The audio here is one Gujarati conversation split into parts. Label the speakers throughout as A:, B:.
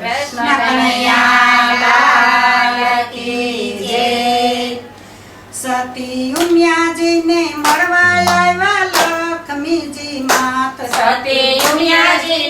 A: કૃષ્ણ કનૈયા જય.
B: સતી મળવા આવ્યા લક્ષ્મીજી માત.
A: સતી
B: ઉમિયાજી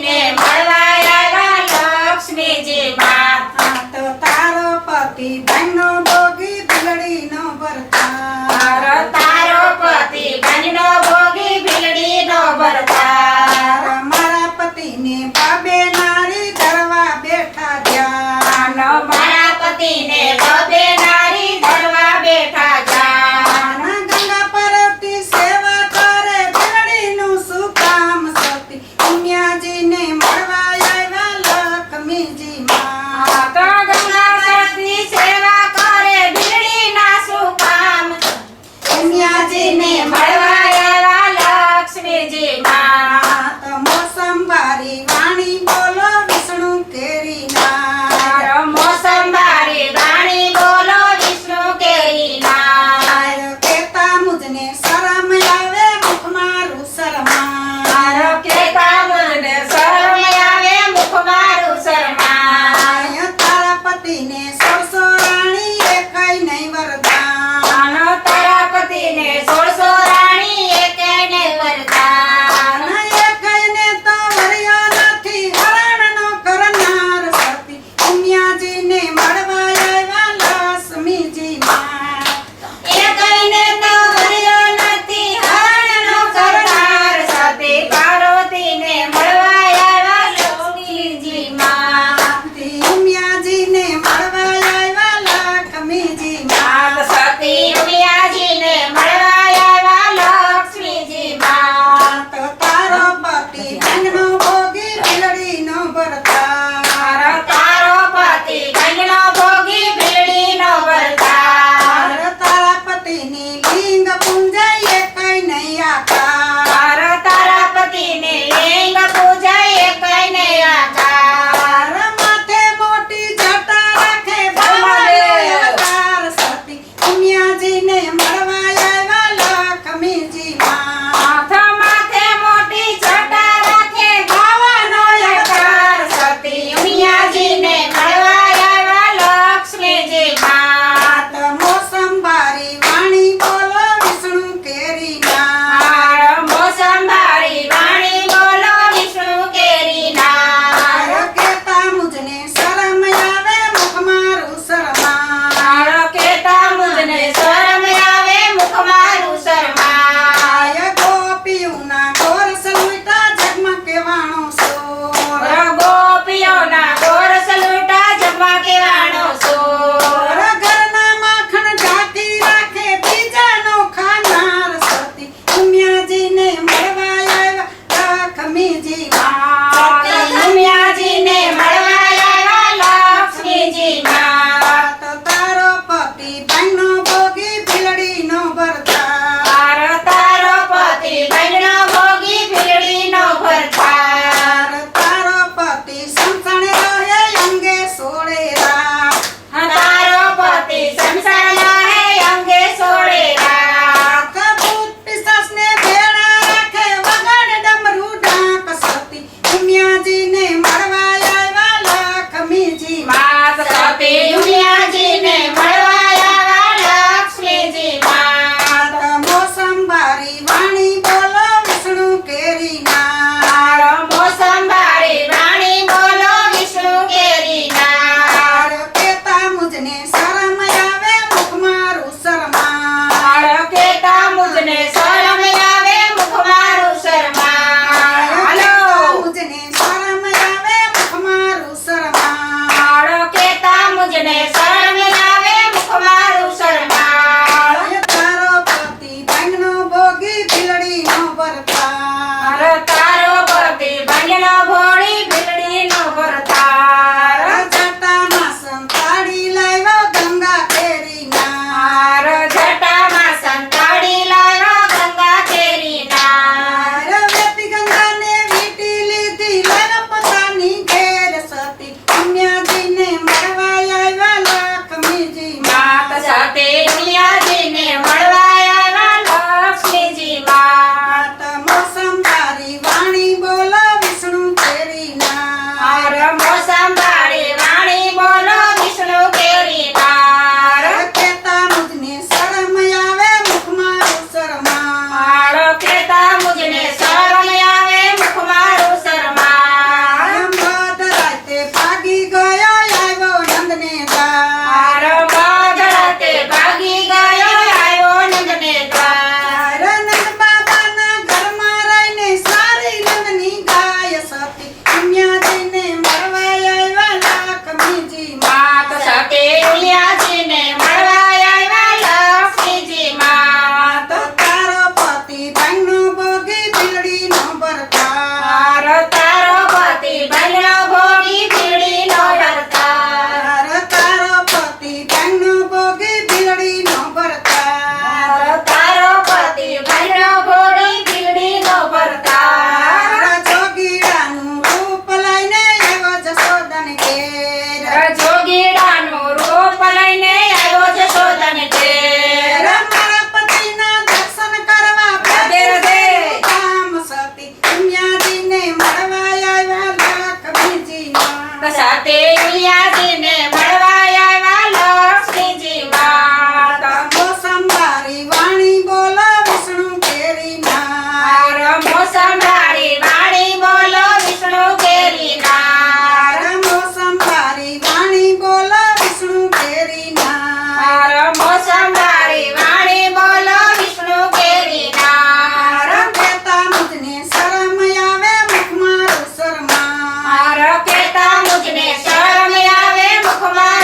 B: મુજને શરમ આવે મુખમાં.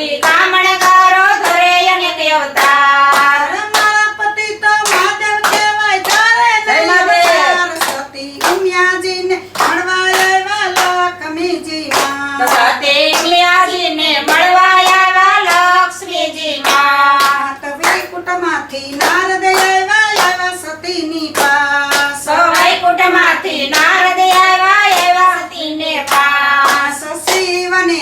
B: પતિ કામણકારો સતીની પાસ. કુટમાંથી નારદ આવ્યા આવ્યા સતીને પાસ. શિવને